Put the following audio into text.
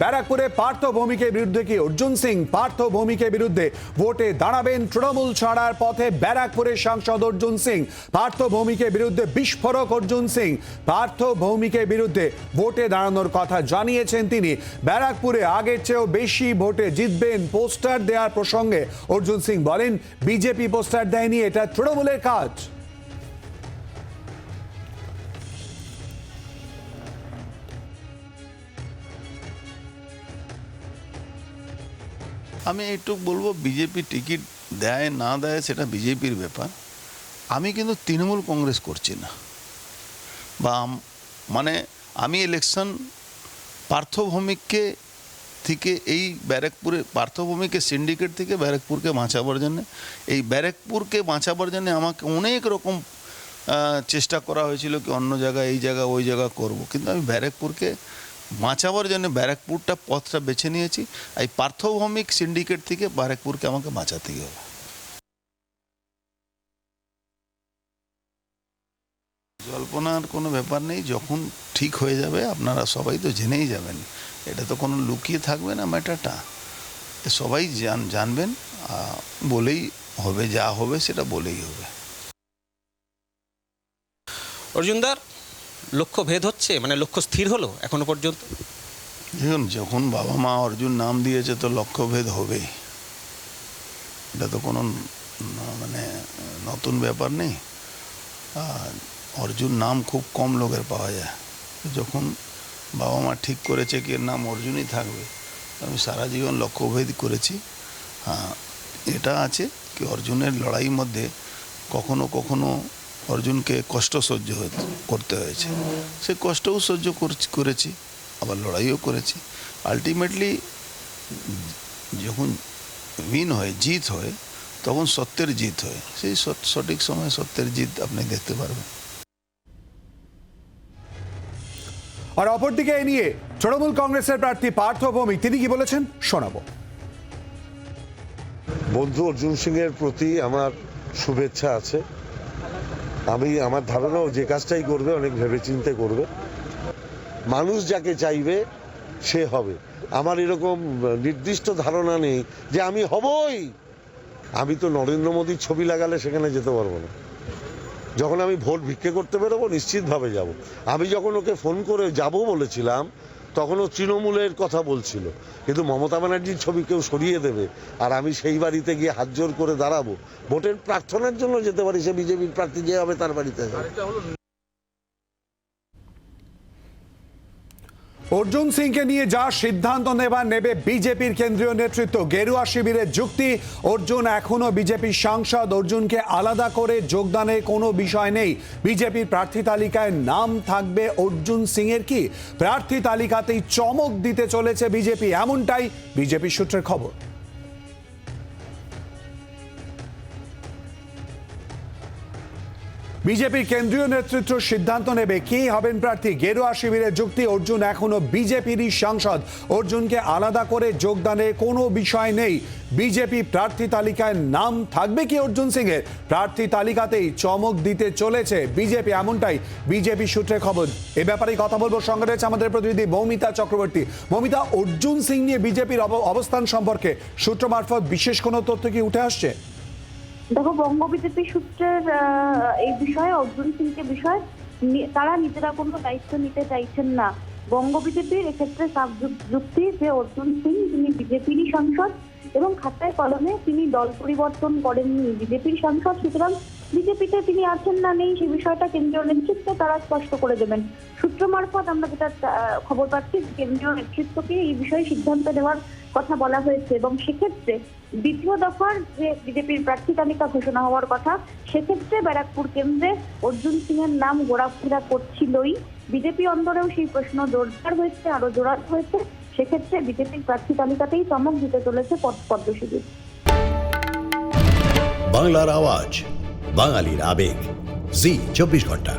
ব্যারাকপুরে পার্থ ভৌমিকের বিরুদ্ধে কি অর্জুন সিং পার্থ ভৌমিকের বিরুদ্ধে ভোটে দাঁড়াবেন তৃণমূল ছাড়ার পথে ব্যারাকপুরের সাংসদ অর্জুন সিং? পার্থ ভৌমিকের বিরুদ্ধে বিস্ফোরক অর্জুন সিং? পার্থ ভৌমিকের বিরুদ্ধে ভোটে দাঁড়ানোর কথা জানিয়েছেন তিনি। ব্যারাকপুরে আগের চেয়েও বেশি ভোটে জিতবেন পোস্টার দেওয়ার প্রসঙ্গে অর্জুন সিং বলেন, বিজেপি পোস্টার দেয়নি, এটা তৃণমূলের কাজ। আমি একটু বলব বিজেপি টিকিট দেয়, না দেয়, সেটা বিজেপির ব্যাপার। আমি কিন্তু তৃণমূল কংগ্রেস করছি না। বা মানে আমি ইলেকশন পার্থভৌমিককে থেকে এই ব্যারাকপুরে পার্থভূমিকে সিন্ডিকেট থেকে ব্যারাকপুরকে বাঁচাবার জন্যে, এই ব্যারাকপুরকে বাঁচাবার জন্যে আমাকে অনেক রকম চেষ্টা করা হয়েছিল কি অন্য জায়গায় এই জায়গা, ওই জায়গা করব। কিন্তু আমি ব্যারাকপুরকে বাঁচাবার জন্য ব্যারাকপুরটা পথটা বেছে নিয়েছি। এই পার্থভৌমিক সিন্ডিকেট থেকে ব্যারাকপুরকে আমাকে বাঁচাতেই হবে। জল্পনার কোনো ব্যাপার নেই, যখন ঠিক হয়ে যাবে, আপনারা সবাই তো জেনেই যাবেন। এটা তো কোনো লুকিয়ে থাকবে না ম্যাটারটা। সবাই জান, জানবেন বলেই হবে, যা হবে সেটা বলেই হবে। অর্জুনদার লক্ষ্য ভেদ হচ্ছে? মানে লক্ষ্য স্থির হলো এখনও পর্যন্ত? দেখুন, যখন বাবা মা অর্জুন নাম দিয়েছে তো লক্ষ্যভেদ হবেই। এটা তো কোনো মানে নতুন ব্যাপার নেই। অর্জুন নাম খুব কম লোকের পাওয়া যায়। যখন বাবা মা ঠিক করেছে কি নাম অর্জুনই থাকবে, আমি সারা জীবন লক্ষ্যভেদ করেছি। হ্যাঁ এটা আছে কি অর্জুনের লড়াইয়ের মধ্যে কখনো কখনো অর্জুনকে কষ্ট সহ্য করতে হয়েছে। সে কষ্টও সহ্য করেছি আবার লড়াইও করেছি। আলটিমেটলি যখন উইন হয় জিত হয় তখন সত্যের জিত হয়। সেই সঠিক সময় সত্যের জিত আপনি দেখতে পারবেন। আর অপরদিকে এ নিয়ে তৃণমূল কংগ্রেসের প্রার্থী পার্থ ভৌমিক তিনি কি বলেছেন? শোনাবো। বন্ধু অর্জুন সিং এর প্রতি আমার শুভেচ্ছা আছে। আমি আমার ধারণাও যে কাজটাই করবে, অনেক ভেবেচিন্তে করবে। মানুষ যাকে চাইবে, সে হবে। আমার এরকম নির্দিষ্ট ধারণা নেই যে আমি হবই। আমি তো নরেন্দ্র মোদীর ছবি লাগালে সেখানে যেতে পারব না। যখন আমি ভোট ভিক্ষে করতে বেরোবো, নিশ্চিতভাবে যাব। আমি যখন ওকে ফোন করে যাব বলেছিলাম তখন ও তৃণমূলের কথা বলছিল। কিন্তু মমতা ব্যানার্জির ছবি কেউ সরিয়ে দেবে, আর আমি সেই বাড়িতে গিয়ে হাত জোর করে দাঁড়াবো। ভোটের প্রার্থনার জন্য যেতে পারি, সে বিজেপির প্রার্থী যে হবে তার বাড়িতে অর্জুন সিংকে নিয়ে যা সিদ্ধান্ত নেবার নেবে বিজেপির কেন্দ্রীয় নেতৃত্ব। গেরুয়া শিবিরের যুক্তি, অর্জুন এখনও বিজেপির সাংসদ। অর্জুনকে আলাদা করে যোগদানের কোনো বিষয় নেই। বিজেপির প্রার্থী তালিকায় নাম থাকবে অর্জুন সিংয়ের কি? প্রার্থী তালিকাতেই চমক দিতে চলেছে বিজেপি, এমনটাই বিজেপি সূত্রের খবর। বিজেপির কেন্দ্রীয় নেতৃত্ব সিদ্ধান্ত নেবে কে হবেন প্রার্থী? গেরুয়া শিবিরের যুক্তি, অর্জুন এখনও বিজেপিরই সাংসদ। অর্জুনকে আলাদা করে যোগদানের কোনো বিষয় নেই। বিজেপি প্রার্থী তালিকায় নাম থাকবে কি অর্জুন সিং এর প্রার্থী তালিকাতেই চমক দিতে চলেছে বিজেপি এমনটাই। বিজেপি সূত্রে খবর, এ ব্যাপারে কথা বলব সঙ্গে রয়েছে আমাদের প্রতিনিধি মৌমিতা চক্রবর্তী। মৌমিতা, অর্জুন সিং নিয়ে বিজেপির অব- অবস্থান সম্পর্কে সূত্র মারফত বিশেষ কোনো তথ্য কি উঠে আসছে? দেখো বঙ্গ বিজেপি সূত্রের এই বিষয়ে, অর্জুন সিংকে বিষয় তারা নিজেরা কোনো দায়িত্ব নিতে চাইছেন না। বঙ্গ বিজেপির এক্ষেত্রে সাব যুক্তি যে অর্জুন সিং, তিনি বিজেপিরই সাংসদ এবং খাতায় কলমে তিনি দল পরিবর্তন করেননি। বিজেপির সাংসদ, সুতরাং বিজেপিতে তিনি আছেন না, নেই, সে বিষয়টা কেন্দ্রীয় নেতৃত্ব তারা স্পষ্ট করে দেবেন। সূত্র মারফত আমরা যেটা খবর পাচ্ছি কেন্দ্রীয় নেতৃত্বকে এই বিষয়ে সিদ্ধান্ত নেওয়ার কথা বলা হয়েছে এবং সেক্ষেত্রে দ্বিতীয় দফার যে বিজেপির প্রার্থী তালিকা ঘোষণা হওয়ার কথা, সেক্ষেত্রে ব্যারাকপুর কেন্দ্রে অর্জুন সিং এর নাম ঘোরাফেরা করছিলই। বিজেপি অন্দরেও সেই প্রশ্ন জোরদার হয়েছে, আরও জোরাল হয়েছে। সেক্ষেত্রে বিজেপির প্রার্থী তালিকাতেই চমক দিতে চলেছে পদ পদ্ম শিবির বাংলার আওয়াজ, বাঙালির আবেগ। জি, চব্বিশ ঘণ্টা।